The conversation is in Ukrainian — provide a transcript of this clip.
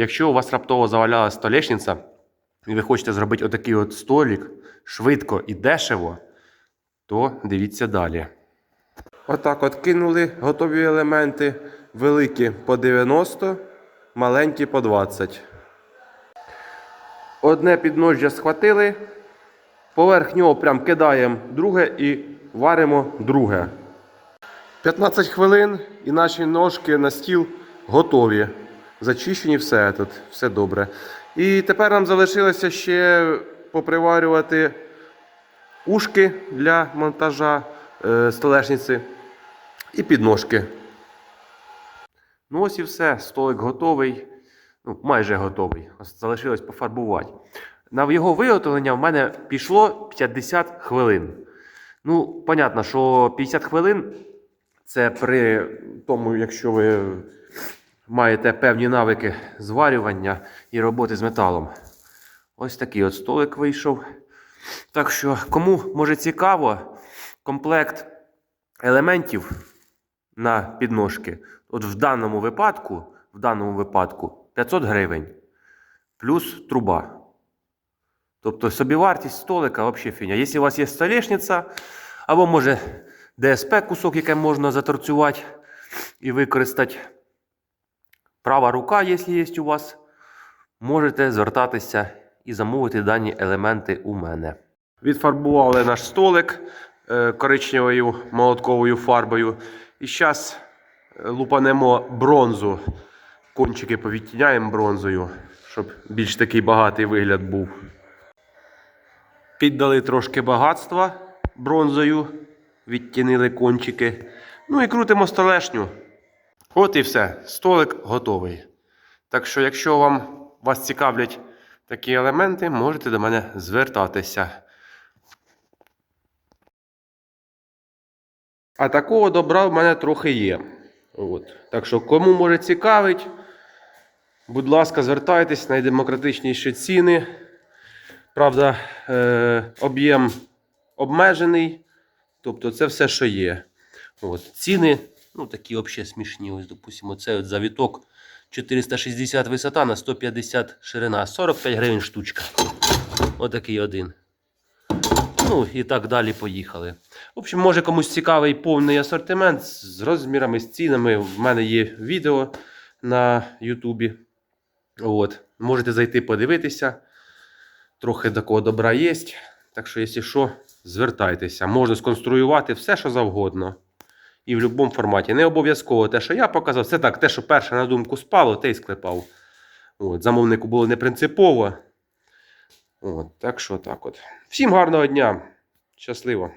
Якщо у вас раптово завалялась столешниця, і ви хочете зробити отакий от столик швидко і дешево, то дивіться далі. Отак от кинули готові елементи. Великі по 90, маленькі по 20. Одне підножжя схватили, поверх нього прям кидаємо друге і варимо друге. 15 хвилин і наші ножки на стіл готові. Зачищені все тут, все добре. І тепер нам залишилося ще поприварювати ушки для монтажа е, столешниці і підножки. Ну ось і все. Столик готовий. Ну, майже готовий. Ось Залишилось пофарбувати. На його виготовлення в мене пішло 50 хвилин. Ну, понятно, що 50 хвилин це при тому, якщо ви маєте певні навики зварювання і роботи з металом. Ось такий от столик вийшов. Так що, кому може цікаво, комплект елементів на підножки. От в даному випадку, в даному випадку 500 гривень плюс труба. Тобто собівартість столика взагалі фіня. Якщо у вас є столешниця, або може ДСП кусок, яке можна заторцювати і використати. Права рука, якщо є у вас, можете звертатися і замовити дані елементи у мене. Відфарбували наш столик е, коричневою молотковою фарбою. І зараз лупанемо бронзу. Кончики повідтіняємо бронзою, щоб більш такий багатий вигляд був. Піддали трошки багатства бронзою, відтінили кончики. Ну і крутимо столешню. От і все. Столик готовий. Так що, якщо вам вас цікавлять такі елементи, можете до мене звертатися. А такого добра в мене трохи є. От. Так що, кому може цікавить, будь ласка, звертайтесь найдемократичніші ціни. Правда, е, об'єм обмежений. Тобто це все, що є. От. Ціни, ну такі взагалі смішні. Ось, допустимо, це от завіток 460 висота на 150 ширина. 45 гривень штучка. Отакий один. Ну і так далі поїхали. В общем, може комусь цікавий повний асортимент з розмірами, з цінами. В мене є відео на Ютубі. От. Можете зайти подивитися. Трохи такого добра є. Так що, якщо що, звертайтеся. Можна сконструювати все, що завгодно. І в будь-якому форматі. Не обов'язково те, що я показав, це так, те, що перше на думку спало, те й склепав. От. Замовнику було не принципово. От. Так що так от. Всім гарного дня. Щасливо!